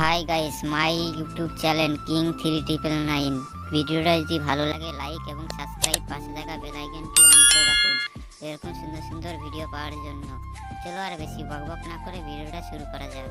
Hi guys my YouTube channel king three triple nine ভিডিওটা যদি ভালো লাগে লাইক এবং সাবস্ক্রাইব পাশে থাকা বেল আইকনটি অন করে রাখুন। এরকম সুন্দর সুন্দর ভিডিও পাওয়ার জন্য। চলো আর বেশি বকবক না করে ভিডিওটা শুরু করা যাক।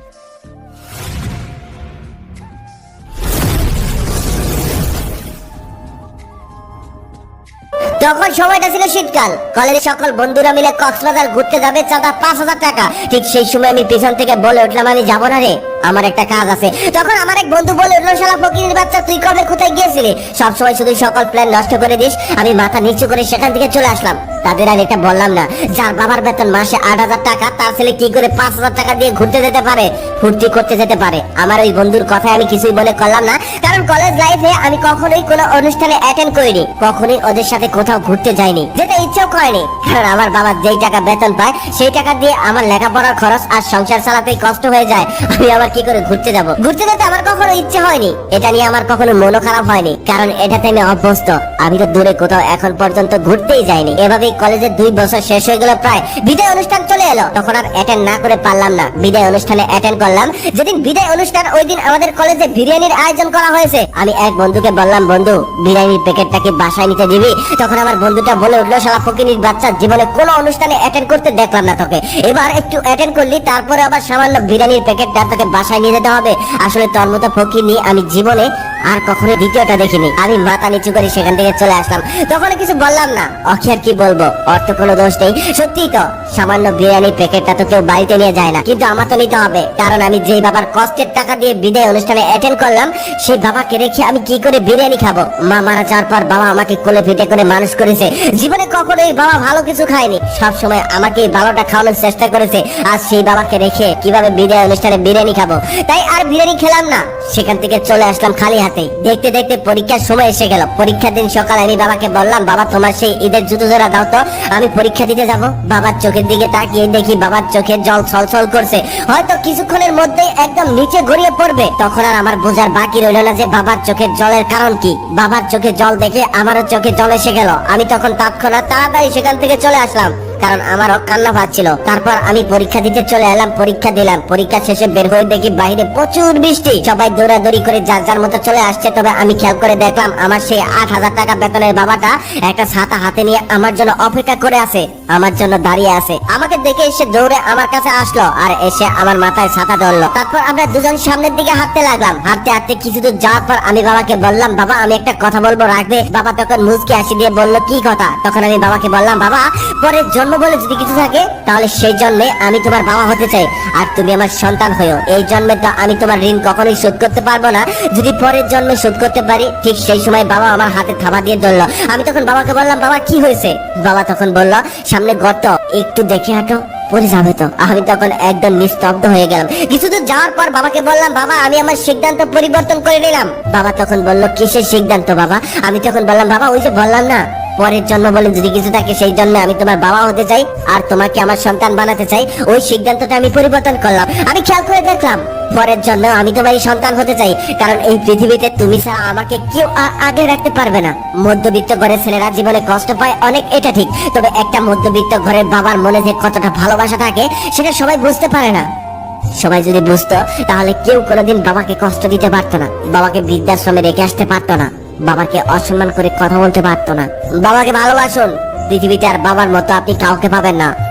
তখন সময়টা ছিল শীতকাল। কলেজের সকল বন্ধুরা মিলে কক্সবাজার ঘুরতে যাবে চাঁদা পাঁচ হাজার টাকা। ঠিক সেই সময় আমি পিছন থেকে বলে উঠলাম, আমি যাব না রে। আমার একটা কাজ আছে। তখন আমার এক বন্ধু বলে উঠল, শালা ফকিরের বাচ্চা, তুই কবে কোথায় গিয়েছিলি? সবসময় শুধু সকল প্ল্যান নষ্ট করে দিস, আমি মাথা নিচু করে সেখান থেকে চলে আসলাম। তাদের আর এটা বললাম না, যার বাবার বেতন মাসে আট হাজার টাকা, তার ছেলে কি করে পাঁচ হাজার টাকা দিয়ে ঘুরতে যেতে পারে, ফুর্তি করতে যেতে পারে? আমার ওই বন্ধুর কথায় আমি কিছুই বলে করলাম না, কারণ কলেজ লাইফে আমি কখনোই কোনো অনুষ্ঠানে অ্যাটেন্ড করিনি, কখনোই ওদের সাথে কোথাও ঘুরতে যাইনি যেটা ইচ্ছেও করেনি। কারণ আমার বাবা যেই টাকা বেতন পায়, সেই টাকা দিয়ে আমার লেখাপড়ার খরচ আর সংসার চালাতেই কষ্ট হয়ে যায়। আমি আবার কি করে ঘুরতে যাব? ঘুরতে যেতে আমার কখনো ইচ্ছে হয়নি। এটা নিয়ে আমার কখনো মনও খারাপ হয়নি, কারণ এটাতে আমি অভ্যস্ত। আমি তো দূরে কোথাও এখন পর্যন্ত ঘুরতেই যাইনি। এভাবেই কলেজের দুই বছর শেষ হয়ে গেল প্রায়। বিদায় অনুষ্ঠান চলে এলো। তখন আর অ্যাটেন্ড না করে পারলাম না। বিদায় অনুষ্ঠানে অ্যাটেন্ড করলাম। যেদিন বিদায় অনুষ্ঠান, ওই দিন আমাদের কলেজে বিরিয়ানির আয়োজন করা হয়েছে। আমি এক বন্ধুকে বললাম, বন্ধু, বিরিয়ানির প্যাকেটটা কি বাসায় নিতে দিবি? তখন আমার বন্ধুটা বলে উঠল, শালা ফকিনির বাচ্চা, জীবনে কোনো অনুষ্ঠানে অ্যাটেন্ড করতে দেখলাম না তোকে। এবার একটু অ্যাটেন্ড করলি, তারপরে আবার সামান্য বিরিয়ানির প্যাকেটটা তোকে বাসায় নিয়ে যেতে হবে। আসলে তোর মতো ফকিনি আমি জীবনে আর কখনো দ্বিতীয়টা দেখিনি। আমি মাথা নিচু করে সেখান থেকে চলে আসলাম। তখন কিছু বললাম না। অখি কি বলব? তো কোনো দোষ নেই। সত্যি তো, সামান্য বিরিয়ানির প্যাকেটটা তো কেউ বাড়িতে নিয়ে যায় না। কিন্তু আমার তো নিতে হবে। কারণ আমি যেই বাবার কষ্টের টাকা দিয়ে বিদায় অনুষ্ঠানে অ্যাটেন্ড করলাম, সেই বাবাকে রেখে আমি কি করে বিরিয়ানি খাব? মা মারা যাওয়ার পর বাবা আমাকে কোলে পিঠে করে মানুষ করেছে। জীবনে কখনোই বাবা ভালো কিছু খায়নি। সব সময় আমাকে এই ভালোটা খাওয়ানোর চেষ্টা করেছে। আর সেই বাবাকে রেখে কীভাবে বিদায় অনুষ্ঠানে বিরিয়ানি খাব? তাই আর বিরিয়ানি খেলাম না। সেখান থেকে চলে আসলাম খালি হাতে। দেখতে দেখতে পরীক্ষার সময় এসে গেল। পরীক্ষার দিন সকালে আমি বাবাকে বললাম, বাবা, তোমার সেই ঈদের জুতো জোড়া দাও তো, আমি পরীক্ষা দিতে যাব। বাবার চোখের দিকে তাকিয়ে দেখি বাবার চোখে জল ছলছল করছে। হয়তো কিছুক্ষণের মধ্যে একদম নিচে গড়িয়ে পড়বে। তখন আর আমার বোঝার বাকি রইল না যে বাবার চোখের জলের কারণ কি। বাবার চোখে জল দেখে আমারও চোখে জল এসে গেল। আমি তখন তৎক্ষণাৎ তাড়াতাড়ি সেখান থেকে চলে আসলাম। কারণ আমারও কান্না পাচ্ছিল তারপর আমি পরীক্ষা দিতে চলে এলাম, পরীক্ষা দিলাম। পরীক্ষা শেষে বের হয়ে দেখি বাইরে প্রচুর বৃষ্টি। সবাই দৌড়াদৌড়ি করে যার যার মতো চলে আসছে, তবে আমি খেয়াল করে দেখলাম আমার সেই আট হাজার টাকা বেতনের বাবাটা একটা ছাতা হাতে নিয়ে আমার জন্য অপেক্ষা করে আছে, আমার জন্য দাঁড়িয়ে আছে। আমাকে দেখে এসে দৌড়ে আমার কাছে আসলো আর এসে আমার মাথায় ছাতা ধরলো। তারপর আমরা দুজন সামনের দিকে হাঁটতে লাগলাম। হাঁটতে হাঁটতে কিছু দূর যাওয়ার পর আমি বাবাকে বললাম, বাবা, আমি একটা কথা বলব রাখবে বাবা তখন মুচকি হাসি দিয়ে বলল, কি কথা? তখন আমি বাবাকে বললাম, বাবা, পরের জন্ম বলে যদি কিছু থাকে, তাহলে সেই জন্মে আমি তোমার বাবা হতে চাই। আর তুমি আমার সন্তান হয়েও। এই জন্মে তো আমি তোমার ঋণ কখনোই শোধ করতে পারব না। যদি পরের জন্মে শোধ করতে পারি, ঠিক সেই সময় বাবা আমার হাতে থাবা দিয়ে ধরলো। আমি তখন বাবাকে বললাম, বাবা, কি হয়েছে? বাবা তখন বলল, সামনে গর্ত, একটু দেখে হাঁটো, পড়ে যাবে তো। আমি তখন একদম নিস্তব্ধ হয়ে গেলাম। কিছুদূর যাওয়ার পর বাবাকে বললাম, বাবা, আমি আমার সিদ্ধান্ত পরিবর্তন করে নিলাম। বাবা তখন বলল, কিসের সিদ্ধান্ত বাবা? আমি তখন বললাম, বাবা, ওই যে বললাম না পরের জন্ম বলে যদি কিছু থাকে, সেই জন্য আমি তোমার বাবা হতে চাই আর তোমাকে আমার সন্তান বানাতে চাই। ওই সিদ্ধান্তটা আমি পরিবর্তন করলাম। আমি খেয়াল করে দেখলাম, পরের জন্য আমি তোমারই সন্তান হতে চাই। কারণ এই পৃথিবীতে তুমি ছাড়া আমাকে কেউ আগে রাখতে পারবে না। মধ্যবিত্ত ঘরের ছেলেরা জীবনে কষ্ট পায় অনেক, এটা ঠিক। তবে একটা মধ্যবিত্ত ঘরের বাবার মনে যে কতটা ভালোবাসা থাকে, সেটা সবাই বুঝতে পারে না। সবাই যদি বুঝতো, তাহলে কেউ কোনোদিন বাবাকে কষ্ট দিতে পারতো না। বাবাকে বৃদ্ধাশ্রমে রেখে আসতে পারতো না। বাবাকে অসম্মান করে কথা বলতে পারতো না। বাবাকে ভালোবাসুন। পৃথিবীতে আর বাবার মতো আপনি কাউকে পাবেন না।